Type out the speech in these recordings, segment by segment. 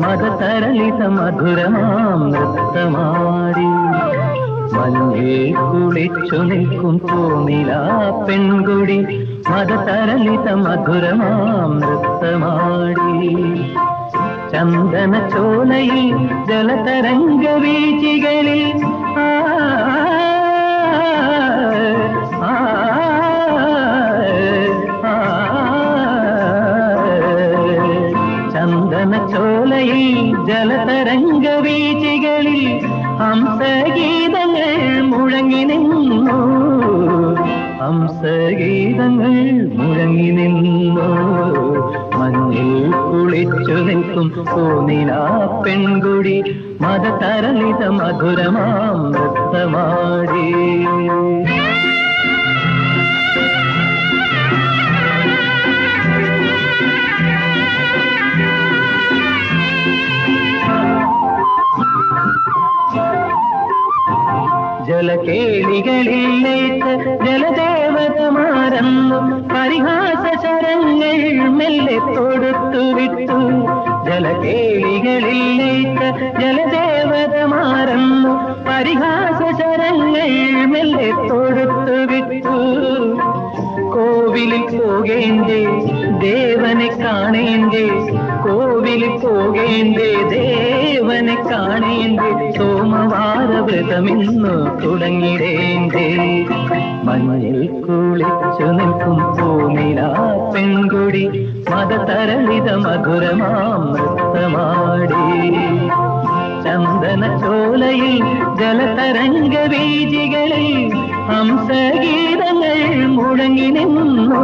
മതതരളിത മധുരമാം നൃത്തമാടി. മഞ്ഞിൽ കുളിച്ചു നിൽക്കും പൂനില പെൺകുടി മതതരളിത മധുരമാം നൃത്തമാടി. ചന്ദന ചോലയിൽ ജലതരംഗ വീചികളിൽ വീചികളിൽ ഹംസഗീതങ്ങൾ മുഴങ്ങി നിന്നു. ഹംസഗീതങ്ങൾ മുഴങ്ങി നിന്നു. മഞ്ഞിൽ കുളിച്ചു നിൽക്കും പൂനില പെൺകുടി മതതരളിത മധുരമാം നൃത്തമാടി. ജലകേളികളിലേക്ക് ജലദേവതമാരന്നു പരിഹാസ ശരങ്ങൾ മെല്ലെ തൊടുത്തു വിട്ടു. ജലകേളികളിലേക്ക് ജലദേവതമാരന്നു പരിഹാസ ശരങ്ങൾ മെല്ലെ തൊടുത്തു വിട്ടു. കോവിലിൽ പോകേണ്ടേ ദേവനെ കാണേണ്ടേ കോവിലിൽ പോകേണ്ടേ ദേവനെ കാണേണ്ടേ സോമവാര വ്രതമിന്നു തുടങ്ങിടേണ്ടേ മഞ്ഞിൽ കുളിച്ചു നിൽക്കും പൂനില പെൺകുടി മതതരളിത മധുരമാം നൃത്തമാടി. ചന്ദന ചോലയിൽ ജലതരംഗ ബീജികളിൽ ഹംസഗീതങ്ങൾ മുഴങ്ങി നിന്നു.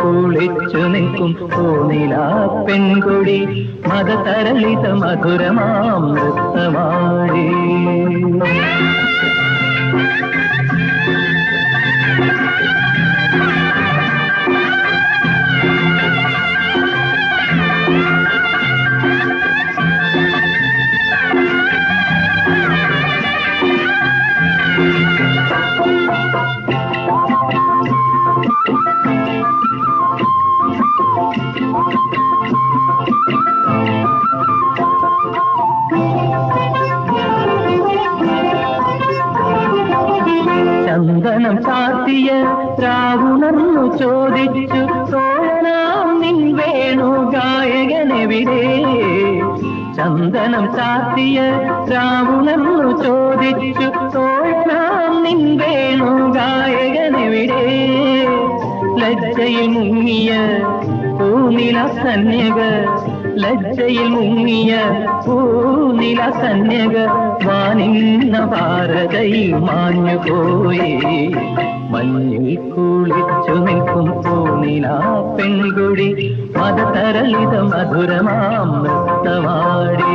കുളിച്ചു നിൽക്കും പൂനില പെൺകുടി മതതരളിത മധുരമാം നൃത്തമാടി ചന്ദനം ചാത്തിയ രാവുണർന്നു ചോദിച്ചു സോഴനാം നിൻ വേണു ഗായകനെവിടെ ചന്ദനം ചാത്തിയ രാവുണർന്നു ചോദിച്ചു സോഴനാം നിൻ വേണു ഗായകനെവിടെ ലജ്ജയിൽ മുങ്ങിയ പൂനില സന്യക ലജ്ജയിൽ മുങ്ങിയ പൂനില സന്യക വാനിന്ന ഭാരതയിൽ മാഞ്ഞു പോയി മഞ്ഞിൽ കുളിച്ചു നിൽക്കും പൂനില പെൺകുടി മതതരളിത മധുരമാം നൃത്തമാടി.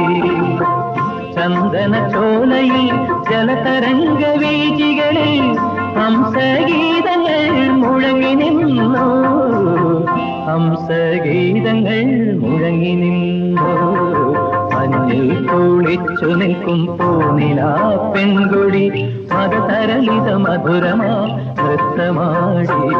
ചന്ദന ചോലയിൽ ജലതരംഗ വീചികളിൽ ഹംസഗീതങ്ങൾ മുഴങ്ങി നിന്നു. ഹംസഗീതങ്ങൾ മുഴങ്ങി നിന്നു കുളിച്ചു നിൽക്കും പൂനില പെൺകുടി. മതതരളിത മധുരമാ നൃത്തമാടി.